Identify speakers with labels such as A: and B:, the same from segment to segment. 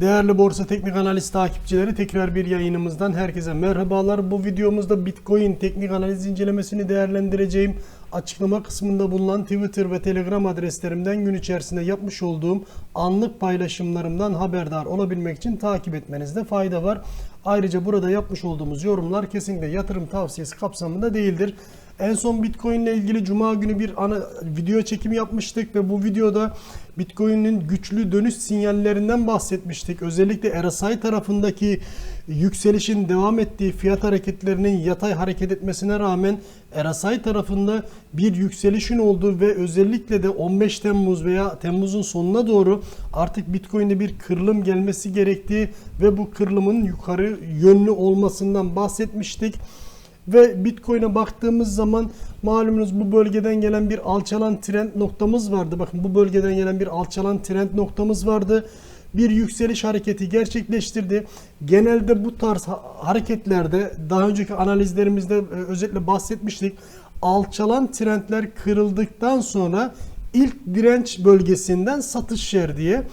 A: Değerli Borsa Teknik Analiz takipçileri tekrar bir yayınımızdan herkese merhabalar. Bu videomuzda Bitcoin teknik analiz incelemesini değerlendireceğim. Açıklama kısmında bulunan Twitter ve Telegram adreslerimden gün içerisinde yapmış olduğum anlık paylaşımlarımdan haberdar olabilmek için takip etmenizde fayda var. Ayrıca burada yapmış olduğumuz yorumlar kesinlikle yatırım tavsiyesi kapsamında değildir. En son Bitcoin ile ilgili Cuma günü bir ana video çekimi yapmıştık ve bu videoda Bitcoin'in güçlü dönüş sinyallerinden bahsetmiştik. Özellikle RSI tarafındaki yükselişin devam ettiği fiyat hareketlerinin yatay hareket etmesine rağmen RSI tarafında bir yükselişin olduğu ve özellikle de 15 Temmuz veya Temmuz'un sonuna doğru artık Bitcoin'de bir kırılım gelmesi gerektiği ve bu kırılımın yukarı yönlü olmasından bahsetmiştik. Ve Bitcoin'e baktığımız zaman malumunuz bu bölgeden gelen bir alçalan trend noktamız vardı. Bakın bu bölgeden gelen bir alçalan trend noktamız vardı. Bir yükseliş hareketi gerçekleştirdi. Genelde bu tarz ha- hareketlerde daha önceki analizlerimizde e, özetle bahsetmiştik. Alçalan trendler kırıldıktan sonra ilk direnç bölgesinden satış yer diye e,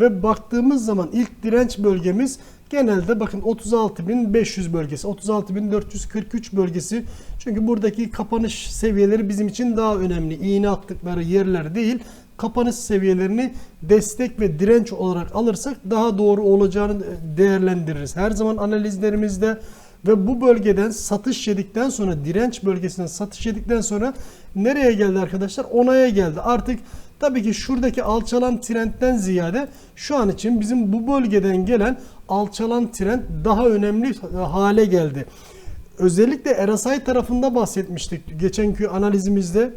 A: ve baktığımız zaman ilk direnç bölgemiz genelde bakın 36.500 bölgesi, 36.443 bölgesi. Çünkü buradaki kapanış seviyeleri bizim için daha önemli. İğne attıkları yerler değil. Kapanış seviyelerini destek ve direnç olarak alırsak daha doğru olacağını değerlendiririz. Her zaman analizlerimizde ve bu bölgeden satış yedikten sonra direnç bölgesinden satış yedikten sonra nereye geldi arkadaşlar? Onaya geldi. Artık tabii ki şuradaki alçalan trendten ziyade şu an için bizim bu bölgeden gelen alçalan trend daha önemli hale geldi. Özellikle RSI tarafında bahsetmiştik geçenki analizimizde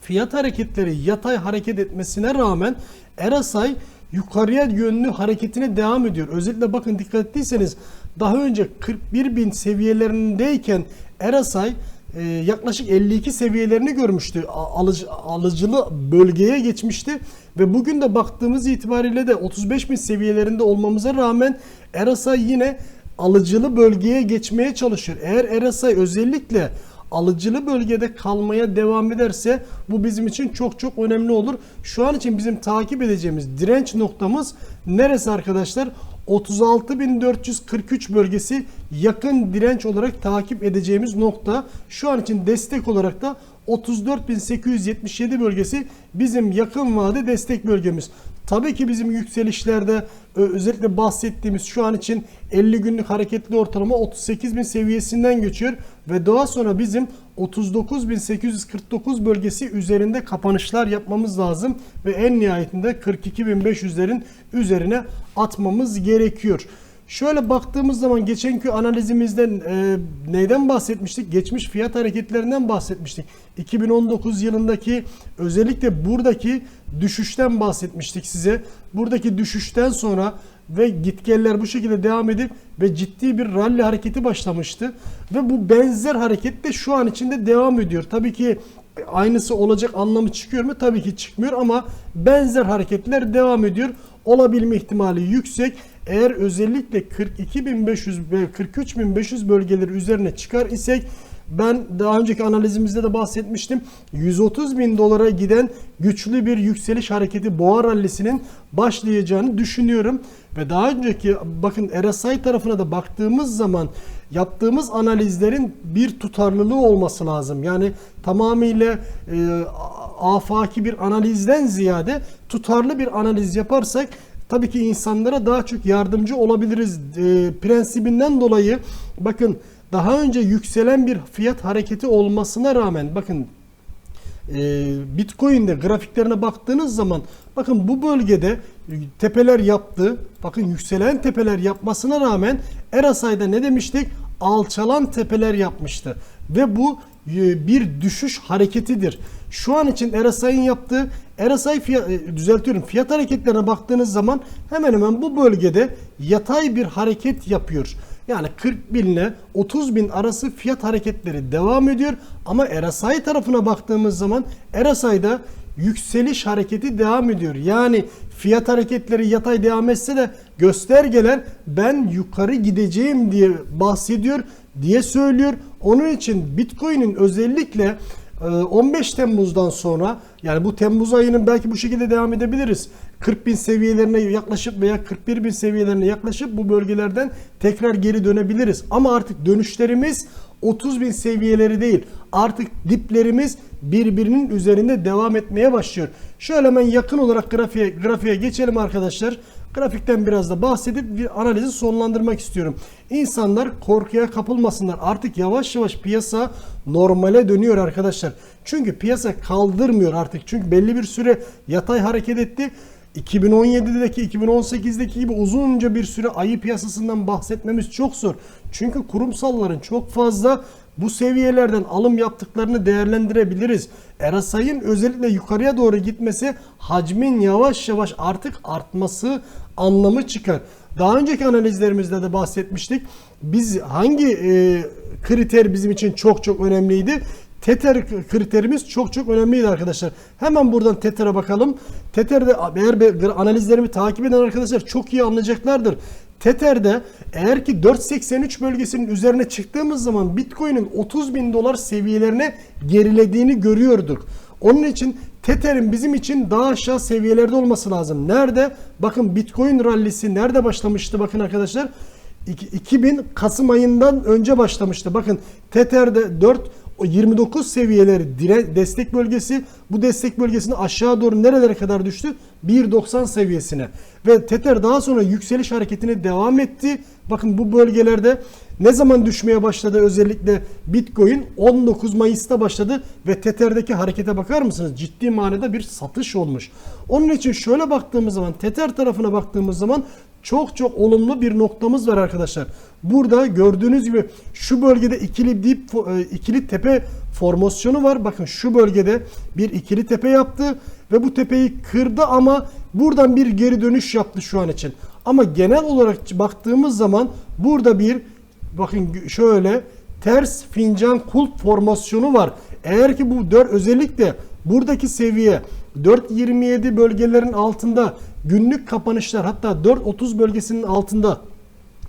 A: fiyat hareketleri yatay hareket etmesine rağmen RSI yukarıya yönlü hareketine devam ediyor. Özellikle bakın dikkat ettiyseniz daha önce 41 bin seviyelerindeyken RSI e, yaklaşık 52 seviyelerini görmüştü. Alıcı, alıcılı bölgeye geçmişti ve bugün de baktığımız itibariyle de 35 bin seviyelerinde olmamıza rağmen RSI yine alıcılı bölgeye geçmeye çalışıyor. Eğer RSI özellikle alıcılı bölgede kalmaya devam ederse bu bizim için çok çok önemli olur. Şu an için bizim takip edeceğimiz direnç noktamız neresi arkadaşlar? 36.443 bölgesi yakın direnç olarak takip edeceğimiz nokta. Şu an için destek olarak da 34.877 bölgesi bizim yakın vade destek bölgemiz. Tabii ki bizim yükselişlerde özellikle bahsettiğimiz şu an için 50 günlük hareketli ortalama 38.000 seviyesinden geçiyor ve daha sonra bizim 39.849 bölgesi üzerinde kapanışlar yapmamız lazım ve en nihayetinde 42.500'lerin üzerine atmamız gerekiyor. Şöyle baktığımız zaman geçenki analizimizden e, neyden bahsetmiştik? Geçmiş fiyat hareketlerinden bahsetmiştik. 2019 yılındaki özellikle buradaki düşüşten bahsetmiştik size. Buradaki düşüşten sonra ve gitgeller bu şekilde devam edip ve ciddi bir rally hareketi başlamıştı. Ve bu benzer hareket de şu an içinde devam ediyor. Tabii ki aynısı olacak anlamı çıkıyor mu? Tabii ki çıkmıyor ama benzer hareketler devam ediyor. Olabilme ihtimali yüksek. Eğer özellikle 42.500 ve 43.500 bölgeleri üzerine çıkar isek ben daha önceki analizimizde de bahsetmiştim. 130 bin dolara giden güçlü bir yükseliş hareketi boğa rallisinin başlayacağını düşünüyorum. Ve daha önceki bakın RSI tarafına da baktığımız zaman yaptığımız analizlerin bir tutarlılığı olması lazım. Yani tamamıyla e, afaki bir analizden ziyade tutarlı bir analiz yaparsak tabii ki insanlara daha çok yardımcı olabiliriz e, prensibinden dolayı bakın daha önce yükselen bir fiyat hareketi olmasına rağmen bakın e, Bitcoin'de grafiklerine baktığınız zaman bakın bu bölgede tepeler yaptı. Bakın yükselen tepeler yapmasına rağmen RSI'da ne demiştik? Alçalan tepeler yapmıştı. Ve bu e, bir düşüş hareketidir. Şu an için RSI'nin yaptığı RSI fiyat, e, düzeltiyorum fiyat hareketlerine baktığınız zaman hemen hemen bu bölgede yatay bir hareket yapıyor. Yani 40 bin ile 30 bin arası fiyat hareketleri devam ediyor. Ama RSI tarafına baktığımız zaman RSI'da yükseliş hareketi devam ediyor. Yani fiyat hareketleri yatay devam etse de göstergeler ben yukarı gideceğim diye bahsediyor diye söylüyor. Onun için Bitcoin'in özellikle e, 15 Temmuz'dan sonra yani bu Temmuz ayının belki bu şekilde devam edebiliriz. 40 bin seviyelerine yaklaşıp veya 41 bin seviyelerine yaklaşıp bu bölgelerden tekrar geri dönebiliriz. Ama artık dönüşlerimiz 30 bin seviyeleri değil. Artık diplerimiz birbirinin üzerinde devam etmeye başlıyor. Şöyle hemen yakın olarak grafiğe, grafiğe geçelim arkadaşlar. Grafikten biraz da bahsedip bir analizi sonlandırmak istiyorum. İnsanlar korkuya kapılmasınlar. Artık yavaş yavaş piyasa normale dönüyor arkadaşlar. Çünkü piyasa kaldırmıyor artık. Çünkü belli bir süre yatay hareket etti. 2017'deki 2018'deki gibi uzunca bir süre ayı piyasasından bahsetmemiz çok zor. Çünkü kurumsalların çok fazla bu seviyelerden alım yaptıklarını değerlendirebiliriz. Erasay'ın özellikle yukarıya doğru gitmesi hacmin yavaş yavaş artık artması anlamı çıkar. Daha önceki analizlerimizde de bahsetmiştik. Biz hangi e, kriter bizim için çok çok önemliydi? Tether kriterimiz çok çok önemliydi arkadaşlar. Hemen buradan Tether'a bakalım. Tether'de eğer analizlerimi takip eden arkadaşlar çok iyi anlayacaklardır. Tether'de eğer ki 4.83 bölgesinin üzerine çıktığımız zaman Bitcoin'in 30 bin dolar seviyelerine gerilediğini görüyorduk. Onun için Tether'in bizim için daha aşağı seviyelerde olması lazım. Nerede? Bakın Bitcoin rallisi nerede başlamıştı bakın arkadaşlar. 2000 Kasım ayından önce başlamıştı. Bakın Tether'de 4 o 29 seviyeleri dire, destek bölgesi bu destek bölgesini aşağı doğru nerelere kadar düştü? 1.90 seviyesine. Ve Tether daha sonra yükseliş hareketine devam etti. Bakın bu bölgelerde ne zaman düşmeye başladı özellikle Bitcoin 19 Mayıs'ta başladı ve Tether'deki harekete bakar mısınız? Ciddi manada bir satış olmuş. Onun için şöyle baktığımız zaman Tether tarafına baktığımız zaman çok çok olumlu bir noktamız var arkadaşlar. Burada gördüğünüz gibi şu bölgede ikili dip e, ikili tepe formasyonu var. Bakın şu bölgede bir ikili tepe yaptı ve bu tepeyi kırdı ama buradan bir geri dönüş yaptı şu an için. Ama genel olarak baktığımız zaman burada bir bakın şöyle ters fincan kulp formasyonu var. Eğer ki bu dört özellikle buradaki seviye 4.27 bölgelerin altında günlük kapanışlar hatta 4.30 bölgesinin altında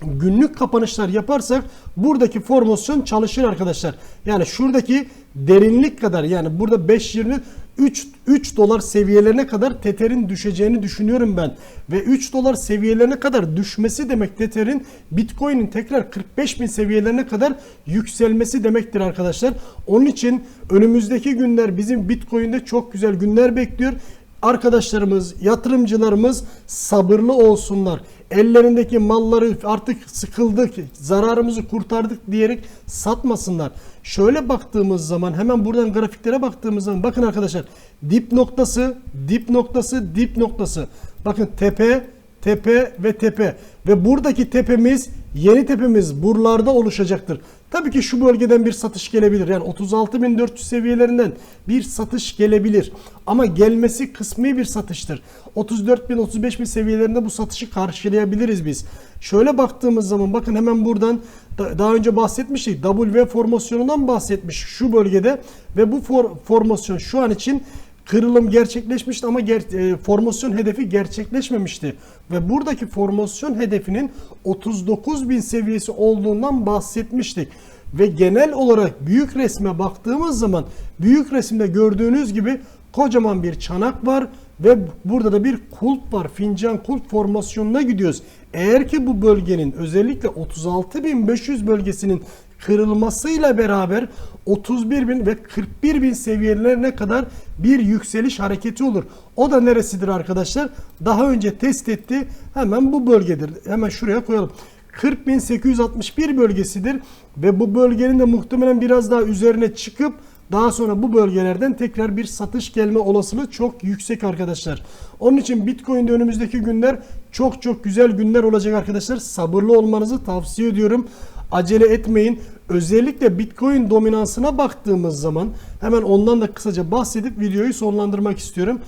A: günlük kapanışlar yaparsak buradaki formasyon çalışır arkadaşlar. Yani şuradaki derinlik kadar yani burada 5.20 3, 3 dolar seviyelerine kadar Tether'in düşeceğini düşünüyorum ben. Ve 3 dolar seviyelerine kadar düşmesi demek Tether'in Bitcoin'in tekrar 45 bin seviyelerine kadar yükselmesi demektir arkadaşlar. Onun için önümüzdeki günler bizim Bitcoin'de çok güzel günler bekliyor arkadaşlarımız, yatırımcılarımız sabırlı olsunlar. Ellerindeki malları artık sıkıldık, zararımızı kurtardık diyerek satmasınlar. Şöyle baktığımız zaman hemen buradan grafiklere baktığımız zaman bakın arkadaşlar dip noktası, dip noktası, dip noktası. Bakın tepe, tepe ve tepe. Ve buradaki tepemiz, yeni tepemiz buralarda oluşacaktır. Tabii ki şu bölgeden bir satış gelebilir. Yani 36.400 seviyelerinden bir satış gelebilir. Ama gelmesi kısmi bir satıştır. 34.000 35.000 seviyelerinde bu satışı karşılayabiliriz biz. Şöyle baktığımız zaman bakın hemen buradan daha önce bahsetmiştik. W formasyonundan bahsetmiş şu bölgede ve bu for, formasyon şu an için kırılım gerçekleşmişti ama ger, e, formasyon hedefi gerçekleşmemişti. Ve buradaki formasyon hedefinin 39 bin seviyesi olduğundan bahsetmiştik. Ve genel olarak büyük resme baktığımız zaman büyük resimde gördüğünüz gibi kocaman bir çanak var ve burada da bir kulp var. Fincan kulp formasyonuna gidiyoruz. Eğer ki bu bölgenin özellikle 36.500 bölgesinin kırılmasıyla beraber 31 bin ve 41 bin seviyelerine kadar bir yükseliş hareketi olur. O da neresidir arkadaşlar? Daha önce test etti. Hemen bu bölgedir. Hemen şuraya koyalım. 40.861 bölgesidir ve bu bölgenin de muhtemelen biraz daha üzerine çıkıp daha sonra bu bölgelerden tekrar bir satış gelme olasılığı çok yüksek arkadaşlar. Onun için Bitcoin'de önümüzdeki günler çok çok güzel günler olacak arkadaşlar. Sabırlı olmanızı tavsiye ediyorum. Acele etmeyin. Özellikle Bitcoin dominansına baktığımız zaman hemen ondan da kısaca bahsedip videoyu sonlandırmak istiyorum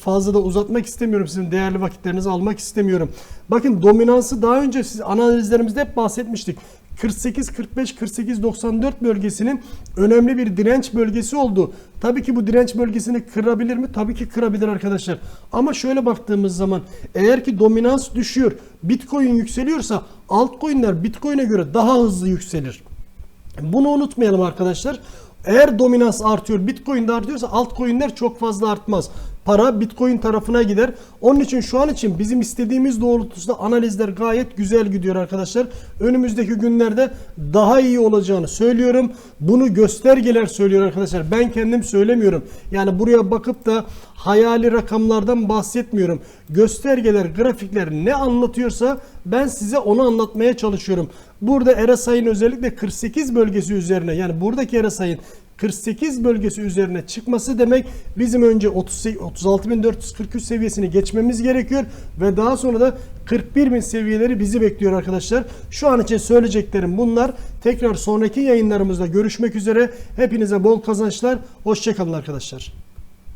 A: fazla da uzatmak istemiyorum. Sizin değerli vakitlerinizi almak istemiyorum. Bakın dominansı daha önce siz analizlerimizde hep bahsetmiştik. 48 45 48 94 bölgesinin önemli bir direnç bölgesi oldu. Tabii ki bu direnç bölgesini kırabilir mi? Tabii ki kırabilir arkadaşlar. Ama şöyle baktığımız zaman eğer ki dominans düşüyor, Bitcoin yükseliyorsa altcoin'ler Bitcoin'e göre daha hızlı yükselir. Bunu unutmayalım arkadaşlar. Eğer dominans artıyor, Bitcoin de artıyorsa altcoin'ler çok fazla artmaz. Para Bitcoin tarafına gider. Onun için şu an için bizim istediğimiz doğrultusunda analizler gayet güzel gidiyor arkadaşlar. Önümüzdeki günlerde daha iyi olacağını söylüyorum. Bunu göstergeler söylüyor arkadaşlar. Ben kendim söylemiyorum. Yani buraya bakıp da hayali rakamlardan bahsetmiyorum. Göstergeler, grafikler ne anlatıyorsa ben size onu anlatmaya çalışıyorum. Burada RSI'nin özellikle 48 bölgesi üzerine yani buradaki RSI'nin 48 bölgesi üzerine çıkması demek bizim önce 36.443 seviyesini geçmemiz gerekiyor ve daha sonra da 41.000 seviyeleri bizi bekliyor arkadaşlar. Şu an için söyleyeceklerim bunlar. Tekrar sonraki yayınlarımızda görüşmek üzere. Hepinize bol kazançlar. Hoşçakalın arkadaşlar.